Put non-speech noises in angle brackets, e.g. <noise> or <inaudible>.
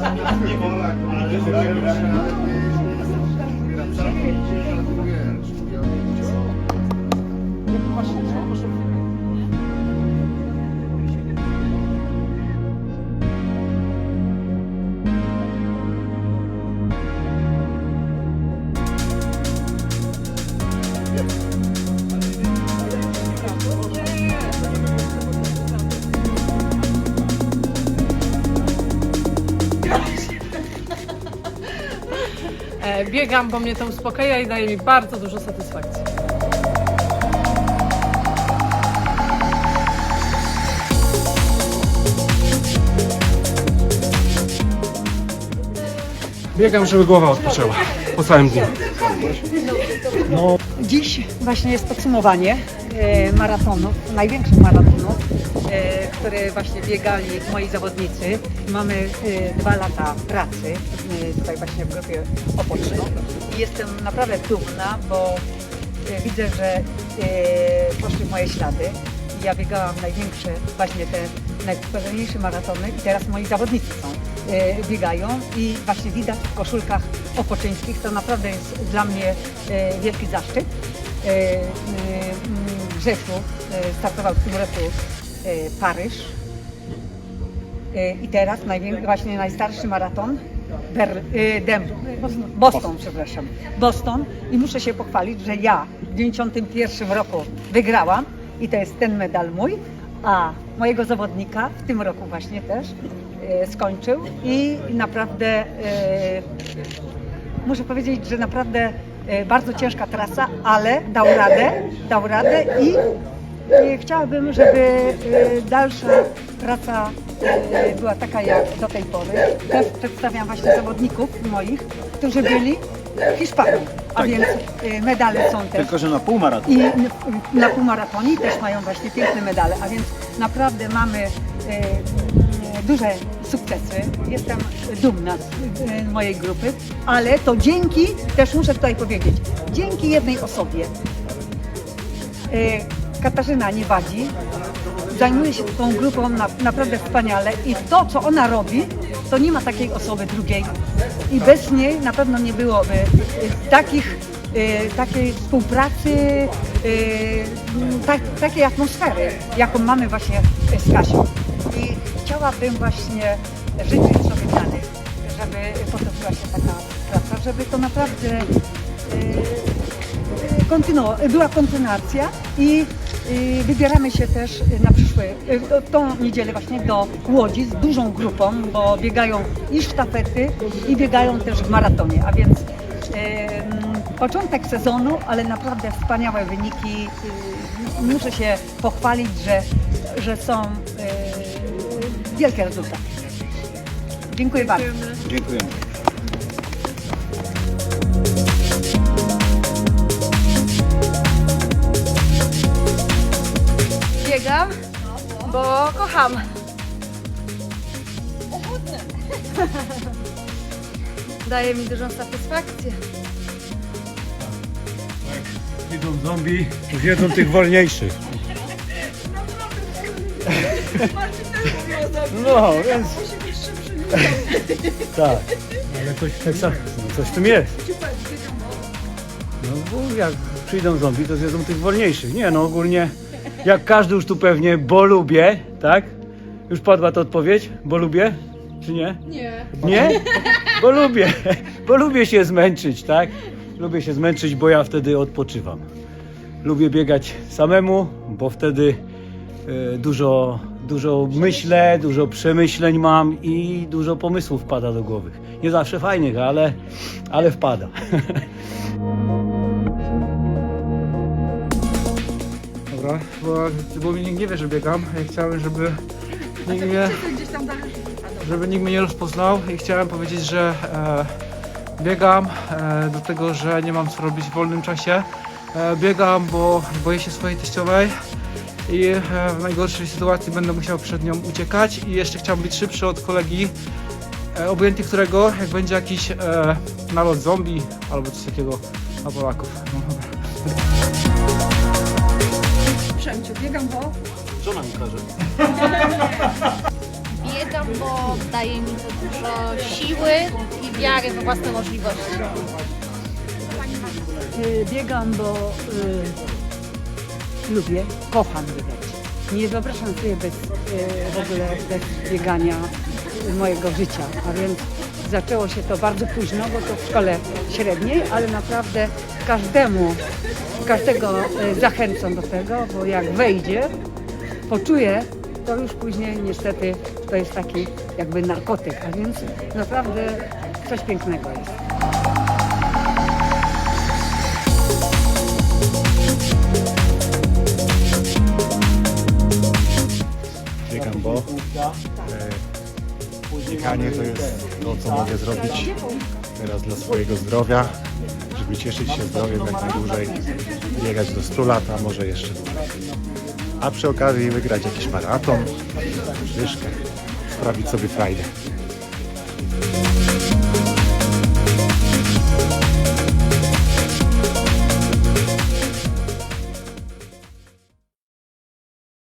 E, Biegam, bo mnie to uspokaja i daje mi bardzo dużo satysfakcji. Biegam, żeby głowa odpoczęła po całym dniu. Dziś właśnie jest podsumowanie e, maratonów, największych maratonów, e, które właśnie biegali moi zawodnicy. Mamy e, dwa lata pracy e, tutaj właśnie w grupie Opoczno jestem naprawdę dumna, bo e, widzę, że e, poszły moje ślady. Ja biegałam największe, właśnie te najpopularniejsze maratony i teraz moi zawodnicy są, e, biegają i właśnie widać w koszulkach opoczyńskich. To naprawdę jest dla mnie e, wielki zaszczyt. E, e, Grzesiu e, startował w tym roku e, Paryż. E, i teraz właśnie najstarszy maraton Berl- e, Dem- Boston, przepraszam. Boston. I muszę się pochwalić, że ja w 91 roku wygrałam i to jest ten medal mój, a mojego zawodnika w tym roku właśnie też e, skończył. I naprawdę e, muszę powiedzieć, że naprawdę e, bardzo ciężka trasa, ale dał radę, dał radę i e, chciałabym, żeby e, dalsza praca e, była taka jak do tej pory. Też przedstawiam właśnie zawodników moich, którzy byli w Hiszpanii, a więc e, medale są też Tylko, że na półmaraton. i na półmaratonie też mają właśnie piękne medale, a więc naprawdę mamy duże sukcesy. Jestem dumna z mojej grupy, ale to dzięki, też muszę tutaj powiedzieć, dzięki jednej osobie. Katarzyna Niewadzi zajmuje się tą grupą na, naprawdę wspaniale i to, co ona robi, to nie ma takiej osoby drugiej. I bez niej na pewno nie byłoby e, takich, e, takiej współpracy, tak, takiej atmosfery, jaką mamy właśnie z Kasią. I chciałabym właśnie życzyć sobie dalej, żeby potoczyła się taka praca, żeby to naprawdę kontynu- była kontynuacja i y, wybieramy się też na przyszły, y, tą niedzielę właśnie do Łodzi z dużą grupą, bo biegają i sztafety i biegają też w maratonie, a więc początek sezonu, ale naprawdę wspaniałe wyniki. y, Muszę się pochwalić, że, że są y, wielkie rezultaty. Dziękuję bardzo. Dziękujemy. Biegam, bo kocham. Daje mi dużą satysfakcję. Idą zombie, już jedzą tych wolniejszych. No, więc... Tak, ale coś, tak, no, coś w tym jest. No bo jak przyjdą zombie, to zjedzą tych wolniejszych. Nie, no ogólnie, jak każdy już tu pewnie, bo lubię, tak? Już padła ta odpowiedź, bo lubię, czy nie? Nie. Nie? Bo lubię, bo lubię się zmęczyć, tak? Lubię się zmęczyć, bo ja wtedy odpoczywam. Lubię biegać samemu, bo wtedy e, dużo, dużo myślę, dużo przemyśleń mam i dużo pomysłów wpada do głowy. Nie zawsze fajnych, ale, ale wpada. <laughs> Dobra, bo, bo mi nikt nie wie, że biegam. Ja chciałem, żeby nikt mnie, żeby nikt mnie nie rozpoznał i chciałem powiedzieć, że e, biegam e, do tego, że nie mam co robić w wolnym czasie. E, biegam, bo boję się swojej teściowej i e, w najgorszej sytuacji będę musiał przed nią uciekać i jeszcze chciałbym być szybszy od kolegi, e, obojętnie którego, jak będzie jakiś e, nalot zombie albo coś takiego na Polaków. No, dobra. Przemciu, biegam bo Co nam każe? Biegam, bo daje mi to dużo siły i wiary we własne możliwości. Y, Biegam, bo y, lubię, kocham biegać. Nie wyobrażam sobie bez, y, w ogóle bez biegania mojego życia, a więc zaczęło się to bardzo późno, bo to w szkole średniej, ale naprawdę każdemu, każdego y, zachęcam do tego, bo jak wejdzie, poczuje, to już później niestety to jest taki jakby narkotyk, a więc naprawdę coś pięknego jest. Biegam, bo e, bieganie to jest to, co mogę zrobić teraz dla swojego zdrowia, żeby cieszyć się zdrowiem jak najdłużej, biegać do 100 lat, a może jeszcze. A przy okazji wygrać jakiś maraton, szyszkę, sprawić sobie frajdę.